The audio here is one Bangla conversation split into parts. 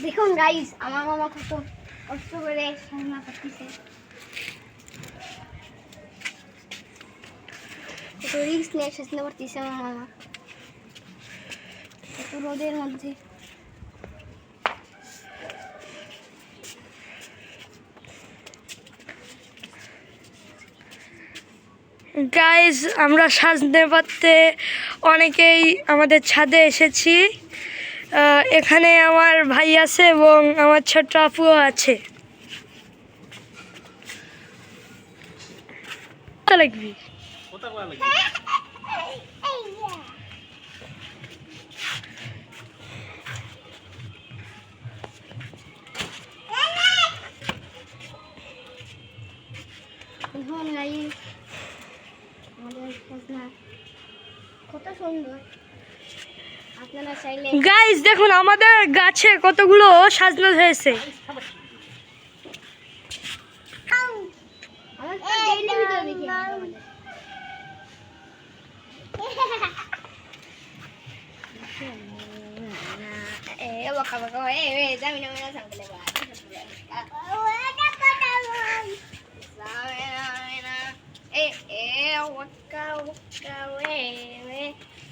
দেখুন গাইস আমার মামা কত কষ্ট করে রান্না করতেছে। কত রিক্স নিয়ে সাজতে পারতেছে আমার মামা। কত রোদের মধ্যে। গাইজ আমরা সাজতে পারতে অনেকেই আমাদের ছাদে এসেছি। এখানে আমার ভাই আছে এবং আমার ছোট্ট আপুও আছে। কত সুন্দর গাইজ দেখুন আমাদের গাছে কতগুলো সাজনা হয়েছে। আমার তো ডেইলি ভিডিও দেখি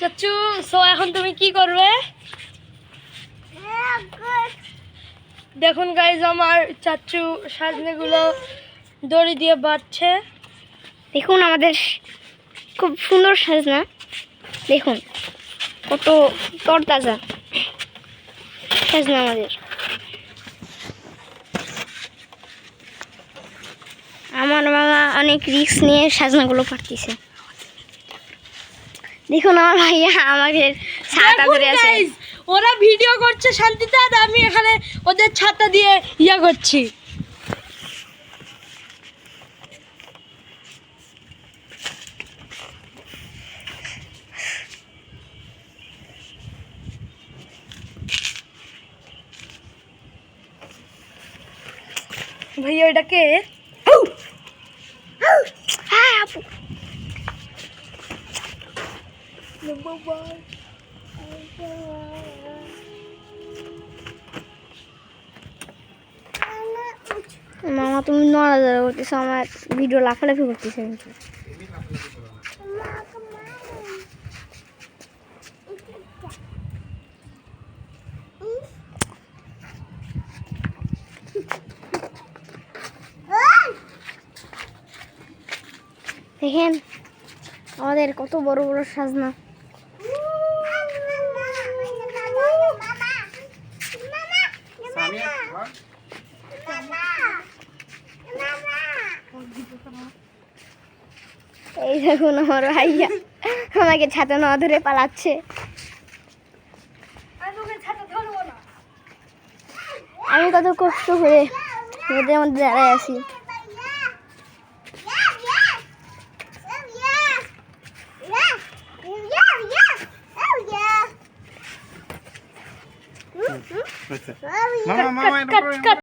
চাচু সো এখন তুমি কি করবে? দেখুন গাইজ আমার চাচু সাজনেগুলো দড়ি দিয়ে বাঁধছে। দেখুন আমাদের খুব সুন্দর সাজনা। দেখুন, কত তরতাজা সাজনা আমাদের। আমার মামা অনেক রিস্ক নিয়ে সাজনাগুলো পারতেছে দেখুন আমার ভাইয়া আমাদের ছাতা ধরে আছে। ওরা ভিডিও করছে শান্তিতে আর আমি এখানে ওদের ছাতা দিয়ে ইয়া করছি। ভাইয়া ওটাকে হ্যাঁ আপু। মামা, তুমি নড়াচড়া করতেছো আমার ভিডিও লাফালাফি করতেছে কিন্তু দেখেন, আমাদের কত বড় বড় সাজনা। এই দেখুন আমার ভাইয়া। আমাকে ছাতা না ধরে পালাচ্ছে। আমি কত কষ্ট করে রোদের মধ্যে দাঁড়ায় আছি। কাট কাট